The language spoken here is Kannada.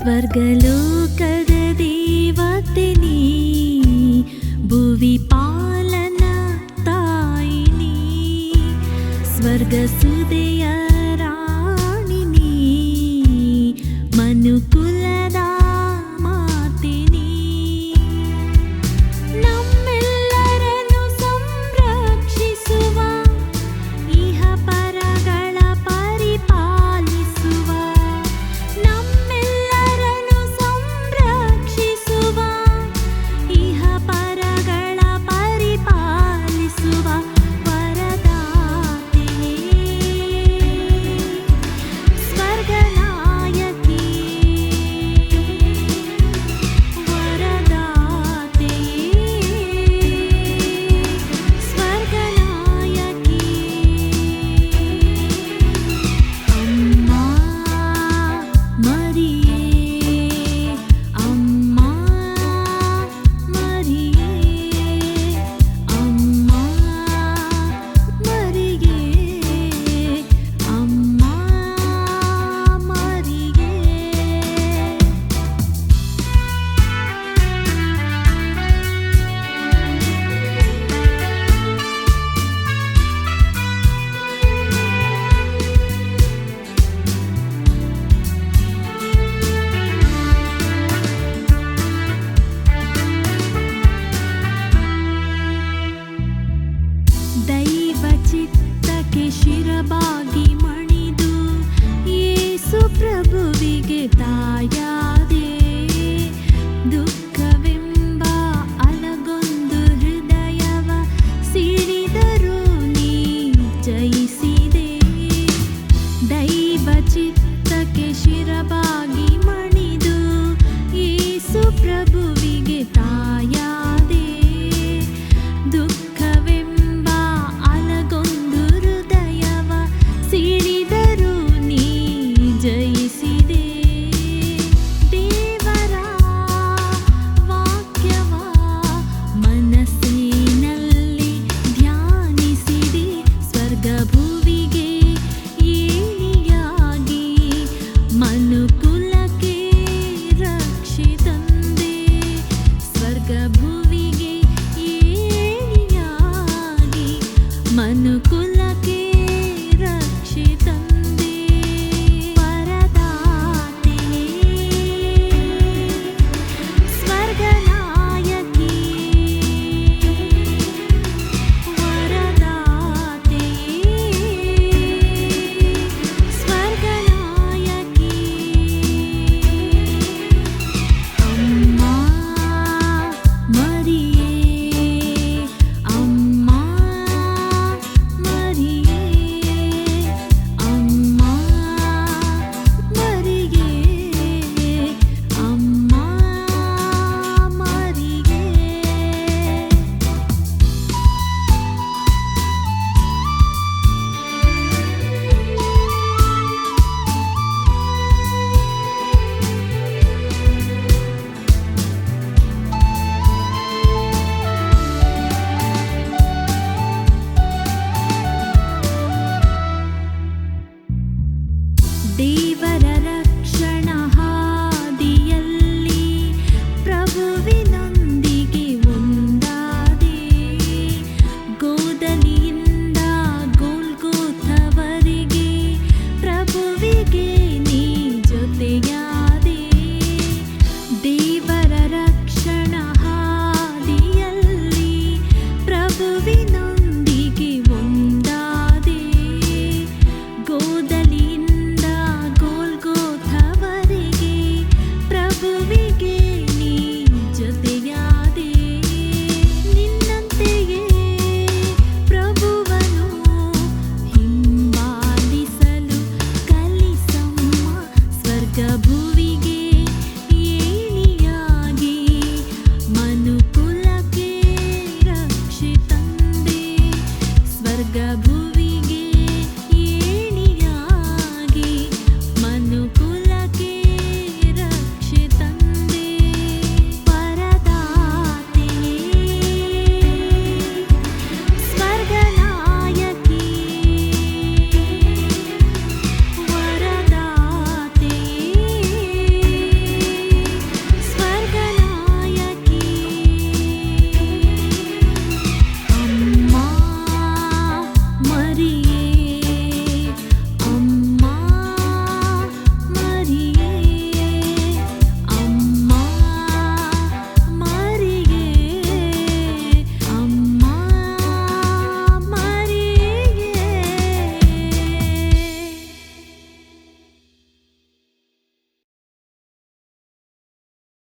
स्वर्गलोकद स्वर्गलोकदेवनी भुवि पालन तायिनी स्वर्गसुदे ದೈವ ಚಿತ್ತಕ್ಕೆ ಶಿರಬಾಗಿ ಮಣಿದು ಯೇಸು ಪ್ರಭುವಿಗೆ ತಾಯಾದೆ. ದುಃಖವೆಂಬ ಅಲಗೊಂದು ಹೃದಯವ ಸಿಡಿದರೂ ನೀ ಜಯಿಸಿದೆ. ದೈವ ಚಿತ್ತಕ್ಕೆ ಶಿರಬಾಗಿ ಮಣಿದು ಯೇಸು ಪ್ರಭುವಿಗೆ ತಾಯ